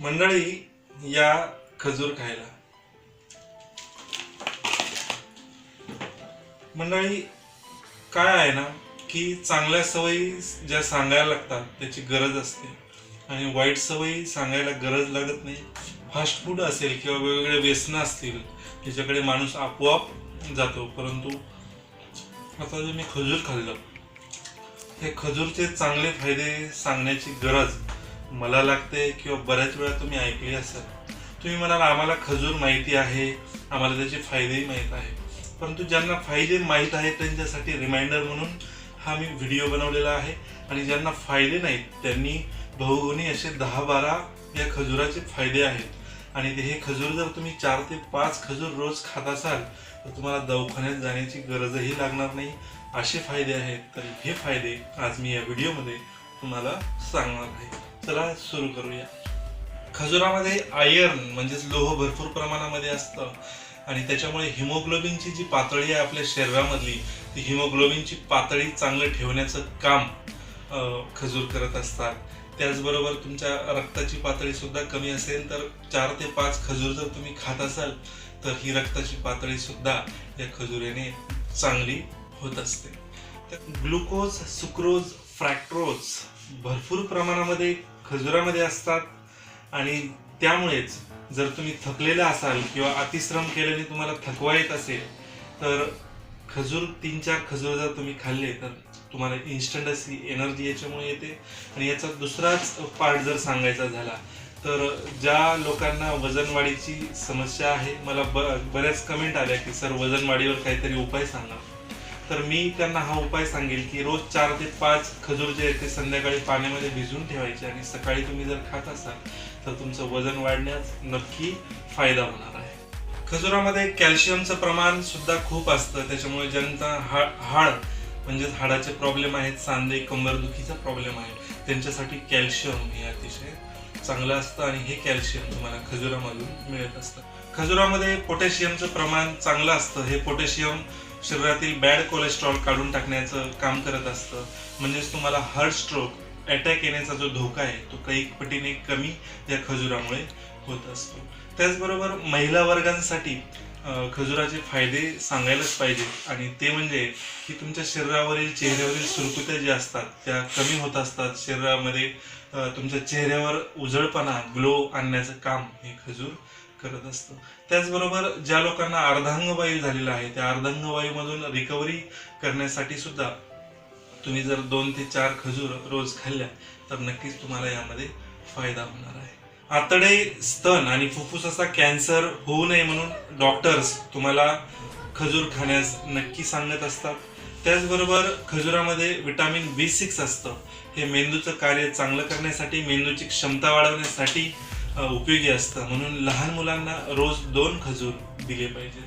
मंडळी या खजूर खायला. मंडळी काय आहे ना की चांगल्या सवयी ज्या सांगायला लागतात त्याची गरज असते. आणि वाईट सवयी सांगायला गरज लागत नाही. फास्ट फूड असेल किंवा वेगवेगळे व्यसनं असतील त्याच्याकडे माणूस आपोआप जातो. परंतु आता जे मी खजूर खाल्लं हे खजूरचे चांगले फायदे सांगण्याची गरज मला लागते किंवा बऱ्याच वेळा तुम्ही ऐकली असाल. तुम्ही म्हणाल आम्हाला खजूर माहिती आहे आम्हाला त्याचे फायदेही माहीत आहे. परंतु ज्यांना फायदे माहीत आहेत त्यांच्यासाठी रिमाइंडर म्हणून हा मी व्हिडिओ बनवलेला आहे. आणि ज्यांना फायदे नाहीत त्यांनी बहुगुणी असे दहा बारा या खजुराचे फायदे आहेत. आणि ते हे खजूर जर तुम्ही चार ते पाच खजूर रोज खात असाल तर तुम्हाला दवाखान्यात जाण्याची गरजही लागणार नाही. असे फायदे आहेत. तर हे फायदे आज मी या व्हिडिओमध्ये तुम्हाला सांगणार आहे. चला सुरू करूया. खजुरामध्ये आयर्न म्हणजेच लोह भरपूर प्रमाणामध्ये असतं आणि त्याच्यामुळे हिमोग्लोबिनची जी पातळी आहे आपल्या शरीरामधली ती हिमोग्लोबिनची पातळी चांगलं ठेवण्याचं काम खजूर करत असतात. त्याचबरोबर तुमच्या रक्ताची पातळी सुद्धा कमी असेल तर चार ते पाच खजूर जर तुम्ही खात असाल तर ही रक्ताची पातळी सुद्धा या खजुऱ्याने चांगली होत असते. तर ग्लुकोज सुक्रोज फ्रॅक्ट्रोज भरपूर प्रमाणामध्ये खजुरामध्ये असतात. आणि त्यामुळेच जर तुम्ही थकलेला असाल किंवा अतिश्रम केल्याने तुम्हाला थकवा येत असेल तर खजूर तीन चार खजूर जर तुम्ही खाल्ले तर तुम्हाला इन्स्टंट अशी एनर्जी याच्यामुळे येते. आणि याचा दुसराच पार्ट जर सांगायचा झाला तर ज्या लोकांना वजनवाढीची समस्या आहे मला ब बऱ्याच कमेंट आल्या की सर वजनवाढीवर काहीतरी उपाय सांगा. तर मी त्यांना हा उपाय सांगेल की रोज चार ते पाच खजूर जे आहेत ते संध्याकाळी पाण्यामध्ये भिजवून ठेवायचे आणि सकाळी तुम्ही जर खात असाल तर तुमचं वजन वाढण्यास नक्की फायदा होणार आहे. खजुरामध्ये कॅल्शियमचं प्रमाण सुद्धा खूप असतं त्याच्यामुळे ज्यांचा हा हाड म्हणजेच हाडाचे प्रॉब्लेम आहेत सांधे कंबरदुखीचा प्रॉब्लेम आहे त्यांच्यासाठी कॅल्शियम हे अतिशय चांगलं असतं आणि हे कॅल्शियम तुम्हाला खजुरामधून मिळत असतं. खजुरामध्ये पोटॅशियमचं प्रमाण चांगलं असतं हे पोटॅशियम शरीरातील बॅड कोलेस्ट्रॉल काढून टाकण्याचं काम करत असतं. म्हणजेच तुम्हाला हार्ट स्ट्रोक अटॅक येण्याचा जो धोका आहे तो काही पटीने कमी या खजुरामुळे होत असतो. त्याचबरोबर महिला वर्गांसाठी खजुराचे फायदे सांगायलाच पाहिजे. आणि ते म्हणजे की तुमच्या शरीरावरील चेहऱ्यावरील सुरकुत्या ज्या असतात त्या कमी होत असतात. शरीरामध्ये तुमच्या चेहऱ्यावर उजळपणा ग्लो आणण्याचं काम हे खजूर करत असतं. त्याचबरोबर ज्या लोकांना अर्धांगवायू झालेला आहे त्या अर्धांगवायूमधून रिकव्हरी करण्यासाठी सुद्धा तुम्ही जर दोन ते चार खजूर रोज खाल्ल्या तर नक्कीच तुम्हाला यामध्ये फायदा होणार आहे. आतडे स्तन आणि फुफ्फुसाचा कॅन्सर होऊ नये म्हणून डॉक्टर्स तुम्हाला खजूर खाण्यास नक्की सांगत असतात. त्याचबरोबर खजुरामध्ये विटामिन बी सिक्स असतं. हे मेंदूचं कार्य चांगलं करण्यासाठी मेंदूची क्षमता वाढवण्यासाठी उपयोगी असतं. म्हणून लहान मुलांना रोज दोन खजूर दिले पाहिजेत.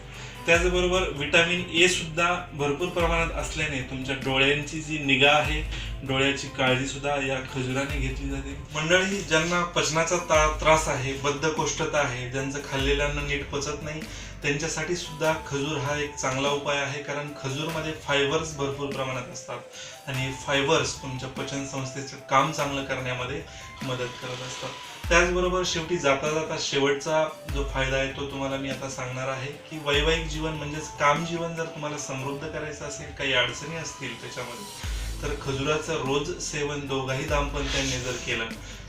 त्याचबरोबर विटॅमिन ए सुद्धा भरपूर प्रमाणात असल्याने तुमच्या डोळ्यांची जी निगा आहे डोळ्याची काळजी सुद्धा या खजुराने घेतली जाते. मंडळी ज्यांना पचनाचा ता- त्रास आहे बद्धकोष्ठता आहे ज्यांचं खाल्लेलं अन्न नीट पचत नाही त्यांच्यासाठी सुद्धा खजूर हा एक चांगला उपाय आहे कारण खजूरमध्ये फायबर्स भरपूर प्रमाणात असतात. आणि फायबर्स तुमच्या पचन संस्थेचं काम चांगलं करण्यामध्ये मदत करत असतात. त्याचबरोबर शेवटी जाता जाता शेवटचा जो फायदा आहे तो तुम्हाला मी आता सांगणार आहे की वैवाहिक जीवन म्हणजेच काम जीवन जर तुम्हाला समृद्ध करायचं असेल काही अडचणी असतील त्याच्यामध्ये तर खजुराचं रोज सेवन दोघाही दाम्पत्यांनी जर केलं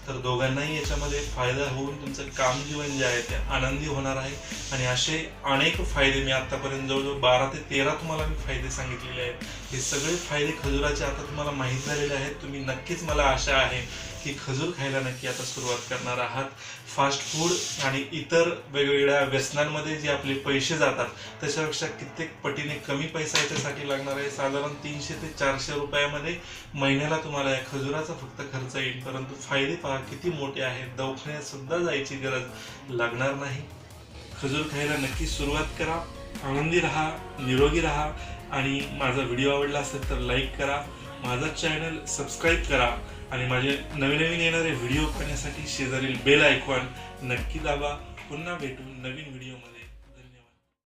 तर दोघांनाही याच्यामध्ये फायदा होऊन तुमचं काम जीवन जे आहे ते आनंदी होणार आहे. आणि असे अनेक फायदे मी आतापर्यंत जवळजवळ बारा ते तेरा तुम्हाला मी फायदे सांगितलेले आहेत. हे सगळे फायदे खजुराचे आता तुम्हाला माहीत झालेले आहेत. तुम्ही नक्कीच मला आशा आहे की खजूर खायला नक्की आता सुरुवात करणार आहात. फास्ट फूड आणि इतर वेगवेगळ्या व्यसनांमध्ये जे आपले पैसे जातात त्याच्यापेक्षा कित्येक पटीने कमी पैसा याच्यासाठी लागणार आहे. साधारण तीनशे ते चारशे रुपयामध्ये महिन्याला तुम्हाला या खजुराचा फक्त खर्च येईल. परंतु फायदे पहा किती मोठे आहेत. दवाखान्यात सुद्धा जायची गरज लागणार नाही. खजूर खायला नक्की सुरुवात करा. आनंदी राहा निरोगी राहा. आणि माझा व्हिडिओ आवडला असेल तर लाईक करा. माझा चॅनल सबस्क्राईब करा. आणि माझे नवीन नवीन येणारे व्हिडिओ पाहण्यासाठी शेजारील बेल आयकॉन नक्की दाबा. पुन्हा भेटून नवीन व्हिडिओमध्ये